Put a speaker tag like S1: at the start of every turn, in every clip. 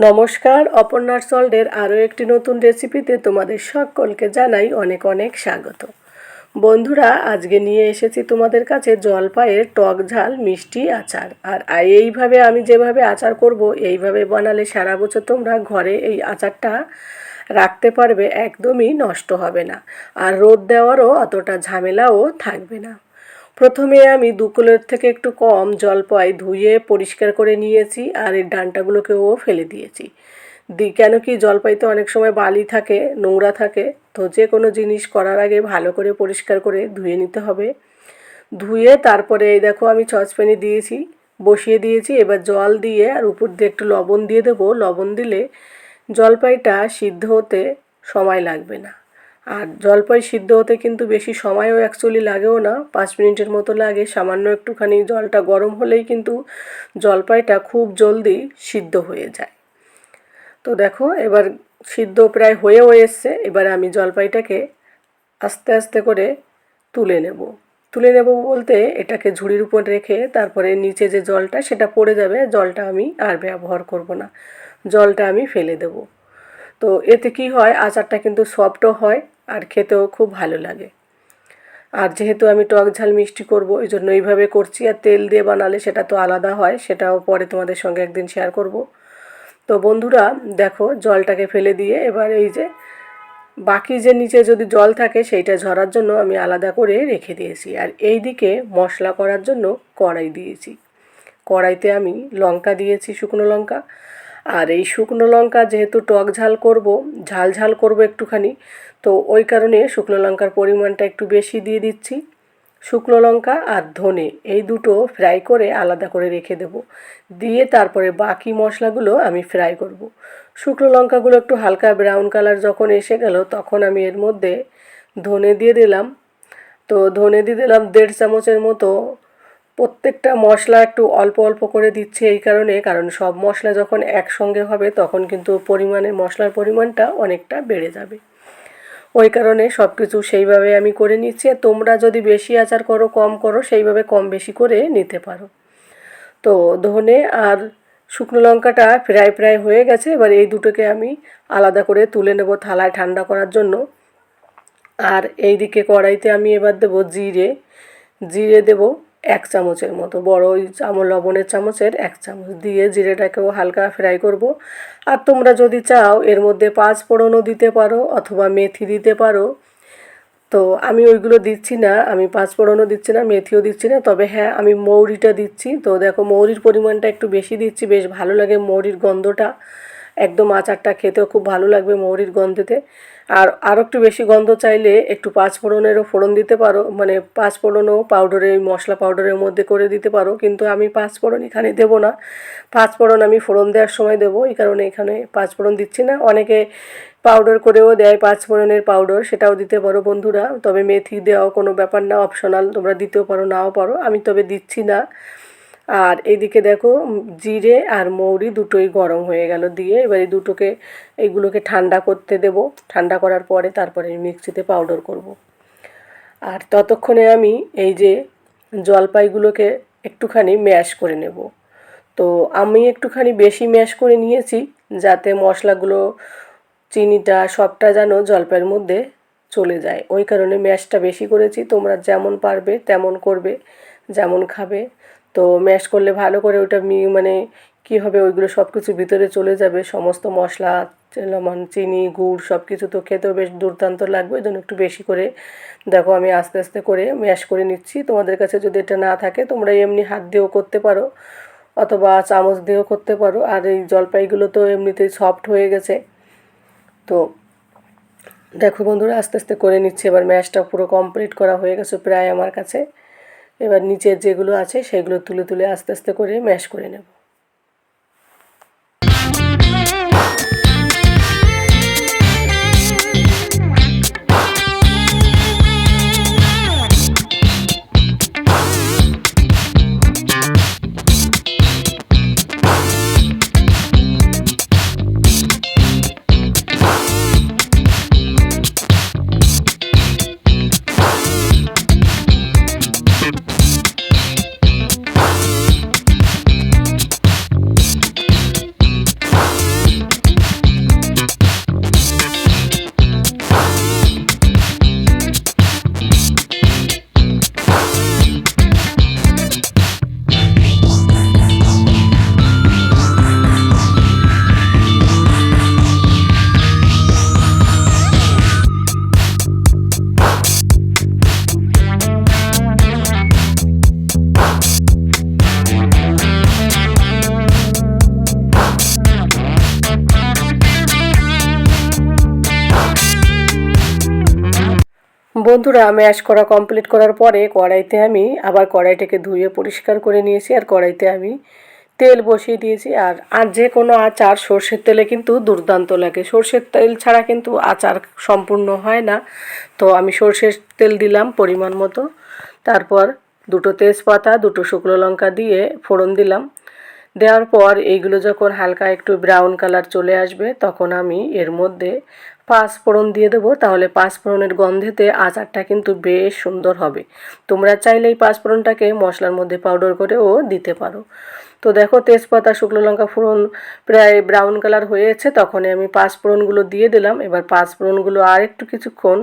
S1: নমস্কার, অপর্ণার সল্টের আরও একটি নতুন রেসিপিতে তোমাদের সকলকে জানাই অনেক অনেক স্বাগত। বন্ধুরা, আজকে নিয়ে এসেছি তোমাদের কাছে জলপাইয়ের টক ঝাল, মিষ্টি আচার। আর এইভাবে আমি যেভাবে আচার করব, এইভাবে বানালে সারা বছর তোমরা ঘরে এই আচারটা রাখতে পারবে, একদমই নষ্ট হবে না। আর রোদ দেওয়ারও অতটা ঝামেলাও থাকবে না। প্রথমে আমি দু কিলোর থেকে একটু কম জলপাই ধুয়ে পরিষ্কার করে নিয়েছি আর এই ডান্টাগুলোকেও ফেলে দিয়েছি। দি, কেন কি জলপাইতে অনেক সময় বালি থাকে, নোংরা থাকে, তো যে কোনো জিনিস করার আগে ভালো করে পরিষ্কার করে ধুয়ে নিতে হবে। ধুয়ে তারপরে এই দেখো আমি সসপ্যানে দিয়েছি, বসিয়ে দিয়েছি, এবার জল দিয়ে আর উপর দিয়ে একটু লবণ দিয়ে দেবো। লবণ দিলে জলপাইটা সিদ্ধ হতে সময় লাগবে না। আর জলপাই সিদ্ধ হতে কিন্তু বেশি সময়ও অ্যাকচুয়ালি লাগেও না। পাঁচ মিনিটের মতো লাগে, সামান্য একটুখানি জলটা গরম হলেই কিন্তু জলপাইটা খুব জলদি সিদ্ধ হয়ে যায়। তো দেখো, এবার সিদ্ধ প্রায় হয়েও এসছে, এবার আমি জলপাইটাকে আস্তে আস্তে করে তুলে নেব। তুলে নেব বলতে এটাকে ঝুড়ির উপর রেখে তারপরে নিচে যে জলটা, সেটা পড়ে যাবে, জলটা আমি আর ব্যবহার করব না। জলটা আমি ফেলে দেব। তো এতে কি হয়, আচারটা কিন্তু সফটও হয় আর খেতেও খুব ভালো লাগে। আর যেহেতু আমি টক ঝাল মিষ্টি করব এই জন্য এইভাবে করছি। আর তেল দিয়ে বানালে সেটা তো আলাদা হয়, সেটাও পরে তোমাদের সঙ্গে একদিন শেয়ার করব। তো বন্ধুরা, দেখো জলটাকে ফেলে দিয়ে এবার এই যে বাকি যে নিচে যদি জল থাকে, সেইটা ঝরার জন্য আমি আলাদা করে রেখে দিয়েছি। আর এই দিকে মশলা করার জন্য কড়াই দিয়েছি। কড়াইতে আমি লঙ্কা দিয়েছি, শুকনো লঙ্কা। আর এই শুকনো লঙ্কা যেহেতু টক ঝাল করব, ঝাল ঝাল করব একটুখানি, তো ওই কারণে শুকনো লঙ্কার পরিমাণটা একটু বেশি দিয়ে দিচ্ছি। শুকনো লঙ্কা আর ধনে, এই দুটো ফ্রাই করে আলাদা করে রেখে দেব। দিয়ে তারপরে বাকি মশলাগুলো আমি ফ্রাই করব। শুকনো লঙ্কাগুলো একটু হালকা ব্রাউন কালার যখন এসে গেল, তখন আমি এর মধ্যে ধনে দিয়ে দিলাম। তো ধনে দিয়ে দিলাম দেড় চামচের মতো প্রত্যেকটা মশলা একটু অল্প অল্প করে দিচ্ছে এই কারণে, কারণ সব মশলা যখন একসঙ্গে হবে তখন কিন্তু পরিমাণের মশলার পরিমাণটা অনেকটা বেড়ে যাবে। ওই কারণে সব কিছু সেইভাবে আমি করে নিচ্ছি। আর তোমরা যদি বেশি আচার করো, কম করো, সেইভাবে কম বেশি করে নিতে পারো। তো ধনে আর শুকনো লঙ্কাটা প্রায় প্রায় হয়ে গেছে। এবার এই দুটোকে আমি আলাদা করে তুলে নেব থালায় ঠান্ডা করার জন্য। আর এই দিকে কড়াইতে আমি এবার দেবো জিরে। জিরে দেবো এক চামচের মতো, বড় ওই চামচ, লবণের চামচের এক চামচ। দিয়ে জিরেটাকেও হালকা ফ্রাই করব। আর তোমরা যদি চাও, এর মধ্যে পাঁচ ফোড়নও দিতে পারো অথবা মেথি দিতে পারো। তো আমি ওইগুলো দিচ্ছি না, আমি পাঁচ ফোড়নও দিচ্ছি না, মেথিও দিচ্ছি না। তবে হ্যাঁ আমি মৌরিটা দিচ্ছি। তো দেখো, মৌরির পরিমাণটা একটু বেশি দিচ্ছি, বেশ ভালো লাগে মৌরির গন্ধটা। একদম আচারটা খেতেও খুব ভালো লাগবে মৌরির গন্ধেতে। আর আরও একটু বেশি গন্ধ চাইলে একটু পাঁচ ফোড়নেরও ফোড়ন দিতে পারো মানে পাঁচ ফোড়নও পাউডারে মশলা পাউডারের মধ্যে করে দিতে পারো, কিন্তু আমি পাঁচ ফোড়ন এখানে দেবো না। পাঁচ ফোড়ন আমি ফোড়ন দেওয়ার সময় দেবো, এই কারণে এখানে পাঁচ ফোড়ন দিচ্ছি না। অনেকে পাউডার করেও দেয় পাঁচ ফোড়নের পাউডার সেটাও দিতে পারো বন্ধুরা। তবে মেথি দেওয়াও কোনো ব্যাপার না অপশনাল তোমরা দিতেও পারো, নাও পারো। আমি তবে দিচ্ছি না। আর এদিকে দেখো জিরে আর মৌরি দুটোই গরম হয়ে গেল দিয়ে। এবার দুটোকে এইগুলোকে ঠান্ডা করতে দেব। ঠান্ডা করার পরে তারপরে মিক্সিতে পাউডার করব। আর ততক্ষণে আমি এই যে জলপাইগুলোকে একটুখানি ম্যাশ করে নেব। তো আমি একটুখানি বেশি ম্যাশ করে নিয়েছি যাতে মশলাগুলো, চিনিটা সবটা যেন জলপাইয়ের মধ্যে চলে যায়। ওই কারণে ম্যাশটা বেশি করেছি। তোমরা যেমন পারবে তেমন করবে, যেমন খাবে। তো ম্যাশ করলে ভালো করে ওটা মি মানে কী হবে ওইগুলো সব কিছু ভিতরে চলে যাবে। সমস্ত মশলা, যেমন চিনি, গুড় সব কিছু তো খেতেও বেশ দুর্দান্ত লাগবে। ওই জন্য একটু বেশি করে দেখো আমি আস্তে আস্তে করে ম্যাশ করে নিচ্ছি। তোমাদের কাছে যদি এটা না থাকে তোমরা এমনি হাত দিয়েও করতে পারো অথবা চামচ দিয়েও করতে পারো। আর এই জলপাইগুলো তো এমনিতেই সফট হয়ে গেছে। তো দেখো বন্ধুরা, আস্তে আস্তে করে নিচ্ছে। এবার ম্যাশটা পুরো কমপ্লিট করা হয়ে গেছে প্রায় আমার কাছে। এবার নিচের যেগুলো আছে সেগুলো তুলে তুলে আস্তে আস্তে করে ম্যাশ করে নেব। বন্ধুরা ম্যাশ করা কমপ্লিট করার পরে কড়াইতে আমি আবার কড়াইটাকে ধুয়ে পরিষ্কার করে নিয়েছি আর কড়াইতে আমি তেল বসিয়ে দিয়েছি। আর আর যে কোনো আচার সর্ষের তেলে কিন্তু দুর্দান্ত লাগে। সর্ষের তেল ছাড়া কিন্তু আচার সম্পূর্ণ হয় না। তো আমি সর্ষের তেল দিলাম পরিমাণ মতো। তারপর দুটো তেজপাতা, দুটো শুকনো লঙ্কা দিয়ে ফোড়ন দিলাম। দেওয়ার পর এইগুলো যখন হালকা একটু ব্রাউন কালার চলে আসবে, তখন আমি এর মধ্যে পাঁচ ফোড়ন দিয়ে দেবো, তাহলে পাঁচ ফোড়নের গন্ধেতে আচারটা কিন্তু বেশ সুন্দর হবে। তোমরা চাইলে এই পাঁচ ফোড়নটাকে মশলার মধ্যে পাউডার করেও দিতে পারো। তো দেখো, তেজপাতা, শুকনো লঙ্কা ফোড়ন প্রায় ব্রাউন কালার হয়েছে, তখনই আমি পাঁচ ফোড়নগুলো দিয়ে দিলাম। এবার পাঁচ ফোড়নগুলো আর একটু কিছুক্ষণ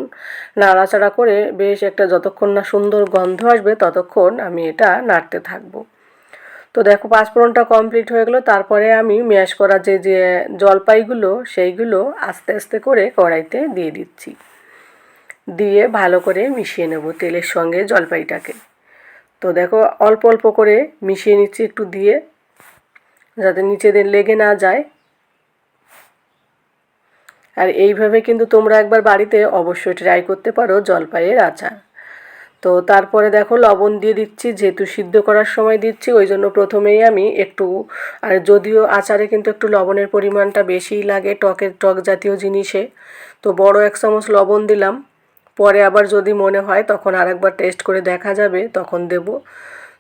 S1: নাড়াচাড়া করে বেশ একটা যতক্ষণ না সুন্দর গন্ধ আসবে, ততক্ষণ আমি এটা নাড়তে থাকব। তো দেখো, পাঁচফোড়নটা কমপ্লিট হয়ে গেলো। তারপরে আমি ম্যাশ করা যে যে জলপাইগুলো, সেইগুলো আস্তে আস্তে করে কড়াইতে দিয়ে দিচ্ছি। দিয়ে ভালো করে মিশিয়ে নেব তেলের সঙ্গে জলপাইটাকে। তো দেখো, অল্প অল্প করে মিশিয়ে নিচ্ছি একটু দিয়ে, যাতে নিচেদের লেগে না যায়। আর এইভাবে কিন্তু তোমরা একবার বাড়িতে অবশ্যই ট্রাই করতে পারো জলপাইয়ের আচার। তো তারপরে দেখো লবণ দিয়ে দিচ্ছি, যেহেতু সিদ্ধ করার সময় দিচ্ছি, ওই জন্য প্রথমেই আমি একটু, আর যদিও আচারে কিন্তু একটু লবণের পরিমাণটা বেশিই লাগে টকের, টক জাতীয় জিনিসে, তো বড় এক চামচ লবণ দিলাম। পরে আবার যদি মনে হয় তখন আরেকবার টেস্ট করে দেখা যাবে, তখন দেব।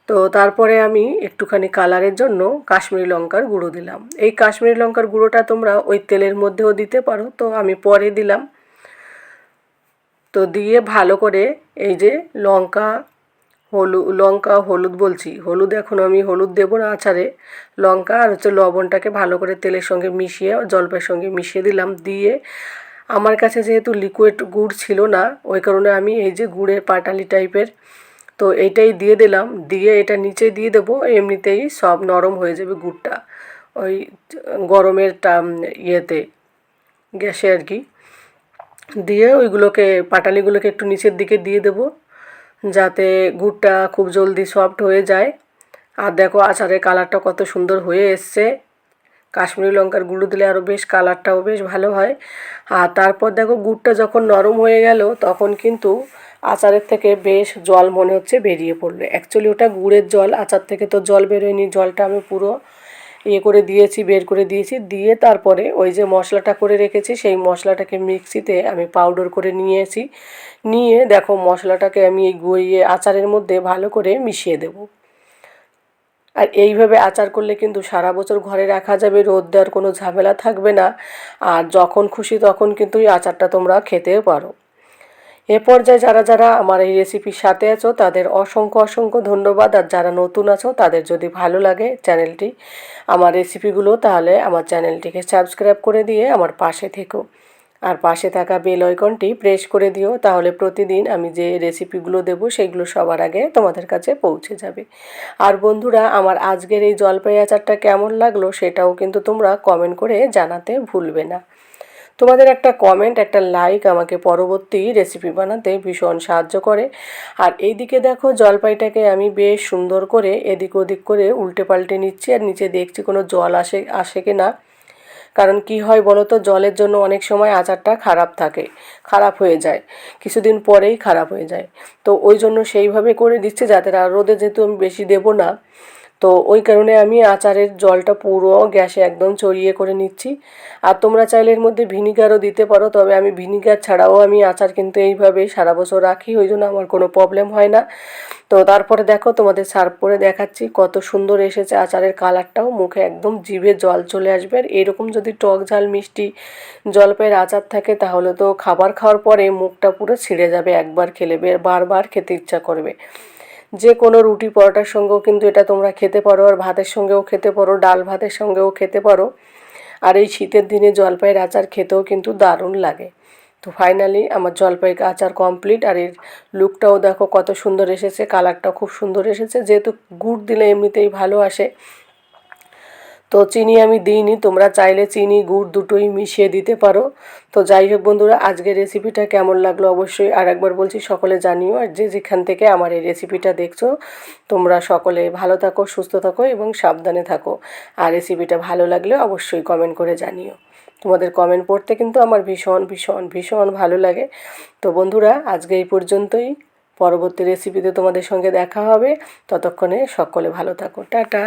S1: তো তারপরে আমি একটুখানি কালারের জন্য কাশ্মীরি লঙ্কার গুঁড়ো দিলাম। এই কাশ্মীরি লঙ্কার গুঁড়োটা তোমরা ওই তেলের মধ্যেও দিতে পারো, তো আমি পরে দিলাম। তো দিয়ে ভালো করে এই যে লঙ্কা হলুদ লঙ্কা, হলুদ বলছি। হলুদ এখন আমি হলুদ দেবো না আচারে। লঙ্কা আর হচ্ছে লবণটাকে ভালো করে তেলের সঙ্গে মিশিয়ে, জলপাইয়ের সঙ্গে মিশিয়ে দিলাম। দিয়ে আমার কাছে যেহেতু লিকুইড গুড় ছিল না, ওই কারণে আমি এই যে গুড়ের পাটালি টাইপের, তো এইটাই দিয়ে দিলাম। দিয়ে এটা নিচে দিয়ে দেবো, এমনিতেই সব নরম হয়ে যাবে গুড়টা। ওই গরমের টা ইয়েতে, গ্যাসে আর কি। দিয়ে ওইগুলোকে, পাটালিগুলোকে একটু নিচের দিকে দিয়ে দেবো, যাতে গুড়টা খুব জলদি সফট হয়ে যায়। আর দেখো আচারের কালারটা কত সুন্দর হয়ে এসছে। কাশ্মীরি লঙ্কার গুঁড়ো দিলে আরও বেশ কালারটাও বেশ ভালো হয়। আর তারপর দেখো গুড়টা যখন নরম হয়ে গেল, তখন কিন্তু আচারের থেকে বেশ জল মনে হচ্ছে বেরিয়ে পড়ল অ্যাকচুয়ালি ওটা গুড়ের জল, আচার থেকে তো জল বেরোয়নি, জলটা আমি পুরো ইয়ে করে দিয়েছি, বের করে দিয়েছি। দিয়ে তারপরে ওই যে মশলাটা করে রেখেছি, সেই মশলাটাকে মিক্সিতে আমি পাউডার করে নিয়েছি। নিয়ে দেখো মশলাটাকে আমি এই গইয়ে আচারের মধ্যে ভালো করে মিশিয়ে দেবো। আর এইভাবে আচার করলে কিন্তু সারা বছর ঘরে রাখা যাবে রোদ দেওয়ার কোনো ঝামেলা থাকবে না। আর যখন খুশি তখন কিন্তু এই আচারটা তোমরা খেতেও পারো। এ পর্যায়ে যারা যারা আমার এই রেসিপির সাথে আছো, তাদের অসংখ্য অসংখ্য ধন্যবাদ। আর যারা নতুন আছো, তাদের যদি ভালো লাগে চ্যানেলটি, আমার রেসিপিগুলো তাহলে আমার চ্যানেলটিকে সাবস্ক্রাইব করে দিয়ে আমার পাশে থেকো। আর পাশে থাকা বেল আইকনটি প্রেস করে দিও, তাহলে প্রতিদিন আমি যে রেসিপিগুলো দেবো, সেগুলো সবার আগে তোমাদের কাছে পৌঁছে যাবে। আর বন্ধুরা, আমার আজকের এই জলপাই আচারটা কেমন লাগল, সেটাও কিন্তু তোমরা কমেন্ট করে জানাতে ভুলবে না। তোমাদের একটা কমেন্ট একটা লাইক আমাকে পরবর্তী রেসিপি বানাতে ভীষণ সাহায্য করে। আর এইদিকে দেখো, জলপাইটাকে আমি বেশ সুন্দর করে এদিক ওদিক করে উল্টে পাল্টে নিচ্ছি আর নিচে দেখছি কোনো জল আসে আসে কি না কারণ কি হয় বলো তো জলের জন্য অনেক সময় আচারটা খারাপ থাকে, খারাপ হয়ে যায়, কিছুদিন পরেই খারাপ হয়ে যায়। তো ওই জন্য সেইভাবে করে দিচ্ছে যাতে আর রোদে যেহেতু আমি বেশি দেবো না তো ওই কারণে আমি আচারের জলটা পুরো গ্যাসে একদম চড়িয়ে করে নিচ্ছি। আর তোমরা চাইলে এর মধ্যে ভিনিগারও দিতে পারো, তবে আমি ভিনিগার ছাড়াও আমি আচার কিন্তু এইভাবে সারা বছর রাখি, ওই জন্য আমার কোনো প্রবলেম হয় না। তো তারপরে দেখো তোমাদের সার্ভ করে দেখাচ্ছি, কত সুন্দর এসেছে আচারের কালারটাও, মুখে একদম জিভে জল চলে আসবে। আর এরকম যদি টক ঝাল, মিষ্টি জলপাইয়ের আচার থাকে, তাহলে তো খাবার খাওয়ার পরে মুখটা পুরো ছিঁড়ে যাবে, একবার খেলে বারবার খেতে ইচ্ছা করবে। যে কোনো রুটি পরোটার সঙ্গেও কিন্তু এটা তোমরা খেতে পারো, আর ভাতের সঙ্গেও খেতে পারো, ডাল ভাতের সঙ্গেও খেতে পারো। আর এই শীতের দিনে জলপাইয়ের আচার খেতেও কিন্তু দারুণ লাগে। তো ফাইনালি আমার জলপাই আচার কমপ্লিট আর এর লুকটাও দেখো কত সুন্দর এসেছে কালারটাও খুব সুন্দর এসেছে। যেহেতু গুড় দিলে এমনিতেই ভালো আসে তো চিনি আমি দিইনি, তোমরা চাইলে চিনি, গুড় দুটোই মিশিয়ে দিতে পারো। তো যাই হোক বন্ধুরা, আজকের রেসিপিটা কেমন লাগল অবশ্যই আর একবার বলছি, সকলে জানিও আর যে যেখান থেকে আমার এই রেসিপিটা দেখছ, তোমরা সকলে ভালো থাকো, সুস্থ থাকো এবং সাবধানে থাকো। আর রেসিপিটা ভালো লাগলে অবশ্যই কমেন্ট করে জানিও। তোমাদের কমেন্ট পড়তে কিন্তু আমার ভীষণ ভীষণ ভীষণ ভালো লাগে। তো বন্ধুরা, আজকে এই পর্যন্তই। পরবর্তী রেসিপিতে তোমাদের সঙ্গে দেখা হবে। ততক্ষণে সকলে ভালো থাকো। টাটা!